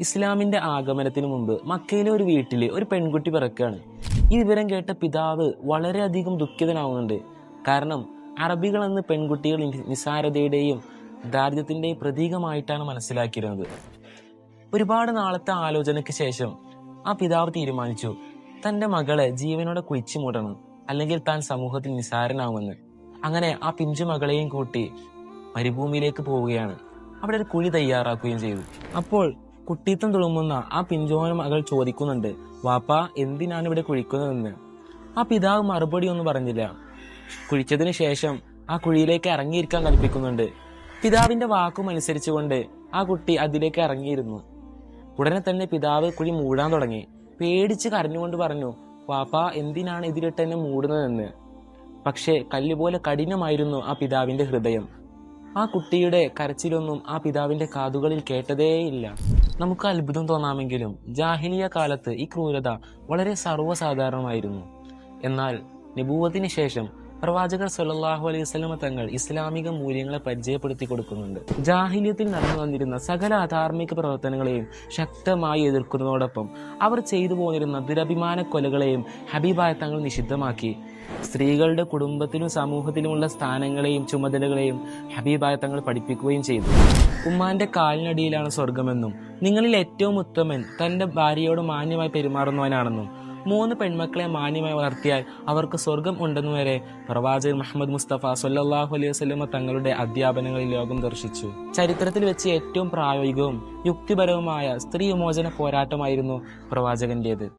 ഇസ്ലാമിന്റെ ആഗമനത്തിന് മുമ്പ് മക്കയിലെ ഒരു വീട്ടിൽ ഒരു പെൺകുട്ടി പിറക്കുകയാണ്. ഈ വിവരം കേട്ട പിതാവ് വളരെയധികം ദുഃഖിതനാവുന്നുണ്ട്. കാരണം അറബികൾ എന്ന് പെൺകുട്ടികൾ നിസാരതയുടെയും ദാരിദ്ര്യത്തിന്റെയും പ്രതീകമായിട്ടാണ് മനസ്സിലാക്കിയിരുന്നത്. ഒരുപാട് നാളത്തെ ആലോചനയ്ക്ക് ശേഷം ആ പിതാവ് തീരുമാനിച്ചു തന്റെ മകളെ ജീവനോടെ കുഴിച്ചു മൂടണം അല്ലെങ്കിൽ താൻ സമൂഹത്തിൽ നിസാരനാവുമെന്ന്. അങ്ങനെ ആ പിഞ്ചു മകളെയും കൂട്ടി മരുഭൂമിയിലേക്ക് പോവുകയാണ്. അവിടെ ഒരു കുഴി തയ്യാറാക്കുകയും ചെയ്തു. അപ്പോൾ കുട്ടിത്തം തുളുമ്പുന്ന ആ പിഞ്ചോന മകൾ ചോദിക്കുന്നുണ്ട് വാപ്പ എന്തിനാണ് ഇവിടെ കുഴിക്കുന്നതെന്ന്? ആ പിതാവ് മറുപടി ഒന്നും പറഞ്ഞില്ല. കുഴിച്ചതിന് ശേഷം ആ കുഴിയിലേക്ക് ഇറങ്ങിയിരിക്കാൻ കൽപ്പിക്കുന്നുണ്ട്. പിതാവിന്റെ വാക്കും അനുസരിച്ചുകൊണ്ട് ആ കുട്ടി അതിലേക്ക് ഇറങ്ങിയിരുന്നു. ഉടനെ തന്നെ പിതാവ് കുഴി മൂടാൻ തുടങ്ങി. പേടിച്ച് കരഞ്ഞുകൊണ്ട് പറഞ്ഞു വാപ്പാ എന്തിനാണ് ഇതിലിട്ട് എന്നെ മൂടുന്നതെന്ന്? പക്ഷേ കല്ലുപോലെ കഠിനമായിരുന്നു ആ പിതാവിന്റെ ഹൃദയം. ആ കുട്ടിയുടെ കരച്ചിലൊന്നും ആ പിതാവിന്റെ കാതുകളിൽ കേട്ടതേയില്ല. നമുക്ക് അത്ഭുതം തോന്നാമെങ്കിലും ജാഹിലിയ കാലത്ത് ഈ ക്രൂരത വളരെ സർവസാധാരണമായിരുന്നു. എന്നാൽ നിബൂവത്തിന് ശേഷം പ്രവാചകർ സല്ലാഹു അലൈഹി വസല്ലമ തങ്ങൾ ഇസ്ലാമിക മൂല്യങ്ങളെ പരിചയപ്പെടുത്തി കൊടുക്കുന്നുണ്ട്. ജാഹിലിയത്തിൽ നടന്നു വന്നിരുന്ന സകല അധാർമിക പ്രവർത്തനങ്ങളെയും ശക്തമായി എതിർക്കുന്നതോടൊപ്പം അവർ ചെയ്തു പോന്നിരുന്ന ദുരഭിമാന കൊലകളെയും ഹബീബായ തങ്ങൾ നിഷിദ്ധമാക്കി. സ്ത്രീകളുടെ കുടുംബത്തിലും സമൂഹത്തിലുമുള്ള സ്ഥാനങ്ങളെയും ചുമതലകളെയും ഹബീബായ തങ്ങൾ പഠിപ്പിക്കുകയും ചെയ്തു. ഉമ്മാന്റെ കാലിനടിയിലാണ് സ്വർഗമെന്നും നിങ്ങളിൽ ഏറ്റവും ഉത്തമൻ തന്റെ ഭാര്യയോട് മാന്യമായി പെരുമാറുന്നവനാണെന്നും മൂന്ന് പെൺമക്കളെ മാന്യമായി വളർത്തിയാൽ അവർക്ക് സ്വർഗം ഉണ്ടെന്നു വരെ പ്രവാചകൻ മുഹമ്മദ് മുസ്തഫ സൊല്ലാഹു അലൈഹി വസ്ലമ തങ്ങളുടെ അധ്യാപനങ്ങളിൽ ലോകം ദർശിച്ചു. ചരിത്രത്തിൽ വെച്ച് ഏറ്റവും പ്രായോഗികവും യുക്തിപരവുമായ സ്ത്രീ വിമോചന പോരാട്ടമായിരുന്നു പ്രവാചകന്റേത്.